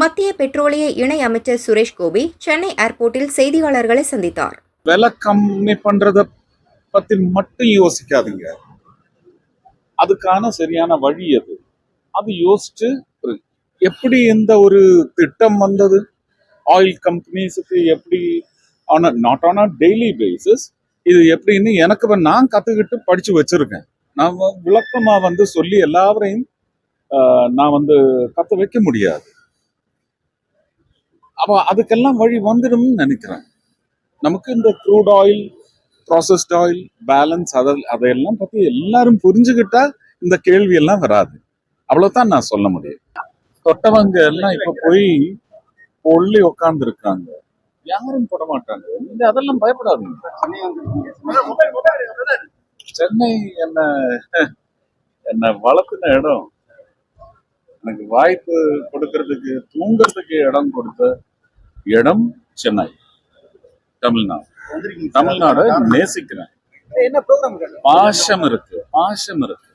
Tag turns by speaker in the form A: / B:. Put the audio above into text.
A: மத்திய பெட்ரோலிய இணை அமைச்சர் சுரேஷ் கோபி சென்னை ஏர்போர்ட்டில் செய்தியாளர்களை சந்தித்தார்.
B: விலை கம்மி பண்றத பத்தி மட்டும் யோசிக்காதீங்க. அதுக்கான சரியான வழி அது அது யோசிச்சு எப்படி இந்த ஒரு திட்டம் வந்தது? ஆயில் கம்பெனிஸுக்கு எப்படி on not on a daily basis இது எப்படின்னு எனக்கு நான் கற்றுக்கிட்டு படித்து வச்சிருக்கேன். நான் விளக்கமாக வந்து சொல்லி எல்லாவரையும் நான் வந்து கற்று வைக்க முடியாது. அப்ப அதுக்கெல்லாம் வழி வந்துடும்னு நினைக்கிறேன். நமக்கு இந்த crude oil processed oil balance அதை அதையெல்லாம் பத்தி எல்லாரும் புரிஞ்சுக்கிட்டா இந்த கேள்வி எல்லாம் வராது. அவ்வளவுதான் நான் சொல்ல முடியும். தொட்டவங்க எல்லாம் இப்ப போய் ஒல்லி உட்கார்ந்து இருக்காங்க யாரும் போட மாட்டாங்க. நீங்க அதெல்லாம் பயப்படாதீங்க. சென்னை என்ன என்ன வளர்த்துன இடம். எனக்கு வாய்ப்பு கொடுக்கறதுக்கு தூங்குறதுக்கு இடம் கொடுத்த இடம் சென்னை தமிழ்நாடு. தமிழ்நாடு நேசிக்கிறேன். பாசம் இருக்கு பாசம் இருக்கு.